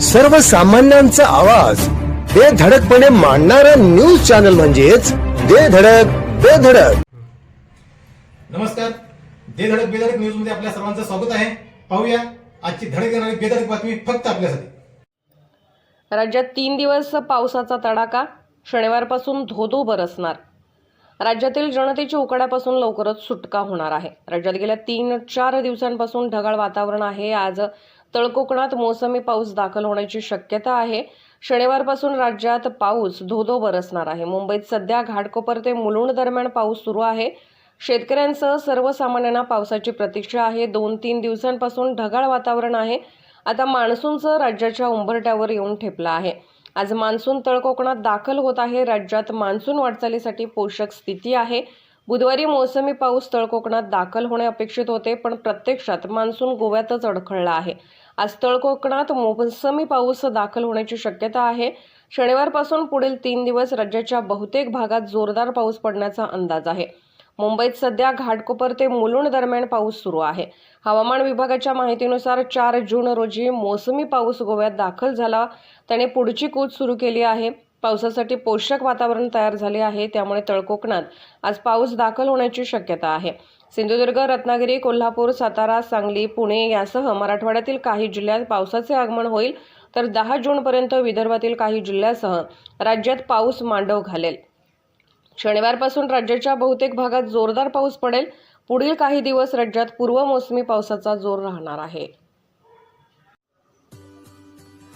सर्वसामान्यांचा आवाज. बेधडकपणे मांडणारा न्यूज चॅनल म्हणजेच बेधडक बेधडक नमस्कार. दे धडक बेधडक न्यूजमध्ये आपल्या सर्वांचं स्वागत आहे. पाहूया आजची धडक येणारी बेधडक बातमी फक्त आपल्यासाठी. राज्यात तीन दिवस पावसाचा तडाखा शनिवारपासून धोधो बरसणार. राज्यातील जनतेच्या उकाड्यापासून लवकरच सुटका होणार आहे. राज्यात गेल्या तीन चार दिवसांपासून ढगाळ वातावरण आहे. आज तळकोकणात मोसमी पाऊस दाखल होण्याची शक्यता आहे. शनिवारपासून राज्यात पाऊस धोधो बरसणार आहे. मुंबईत सध्या घाटकोपर ते मुलुंड दरम्यान पाऊस सुरू आहे. शेतकऱ्यांसह सर्वसामान्यांना पावसाची प्रतीक्षा आहे. दोन तीन दिवसांपासून ढगाळ वातावरण आहे. आता मान्सूनचं राज्याच्या उंबरट्यावर येऊन ठेपलं आहे. आज मान्सून तळकोकणात दाखल होत आहे. राज्यात मान्सून वाटचालीसाठी पोषक स्थिती आहे. बुधवारी मोसमी पाऊस तळकोकणात दाखल होणे अपेक्षित होते पण प्रत्यक्षात मान्सून गोव्यातच अडखळला आहे. आज तळकोकणात मोसमी पाऊस दाखल होण्याची शक्यता आहे. शनिवारपासून पुढील तीन दिवस राज्याच्या बहुतेक भागात जोरदार पाऊस पडण्याचा अंदाज आहे. मुंबईत सध्या घाटकोपर ते मुलुंड दरम्यान पाऊस सुरू आहे. हवामान विभागाच्या माहितीनुसार चार जून रोजी मोसमी पाऊस गोव्यात दाखल झाला. त्याने पुढची कूच सुरू केली आहे. पावसासाठी पोषक वातावरण तयार झाले आहे त्यामुळे तळकोकणात आज पाऊस दाखल होण्याची शक्यता आहे. सिंधुदुर्ग रत्नागिरी कोल्हापूर सातारा सांगली पुणे यासह मराठवाड्यातील काही जिल्ह्यात पावसाचे आगमन होईल. तर दहा जूनपर्यंत विदर्भातील काही जिल्ह्यासह राज्यात पाऊस मांडव घालेल. शनिवारपासून राज्याच्या बहुतेक भागात जोरदार पाऊस पडेल. पुढील काही दिवस राज्यात पूर्व मोसमी पावसाचा जोर राहणार आहे.